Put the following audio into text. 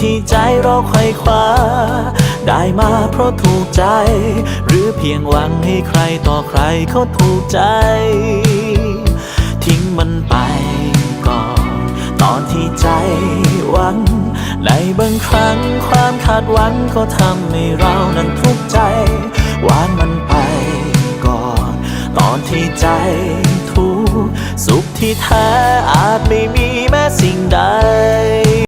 ที่ใจเราไขว่คว้า ได้มาเพราะถูกใจ หรือเพียงหวังให้ใครต่อใครเขาถูกใจ ทิ้งมันไปก่อน ตอนที่ใจหวัง ในบางครั้งความคาดหวังก็ทำให้เรานั้นทุกข์ใจวางมันไปก่อน ตอนที่ใจทุกข์สุขที่แท้อาจไม่มีแม้สิ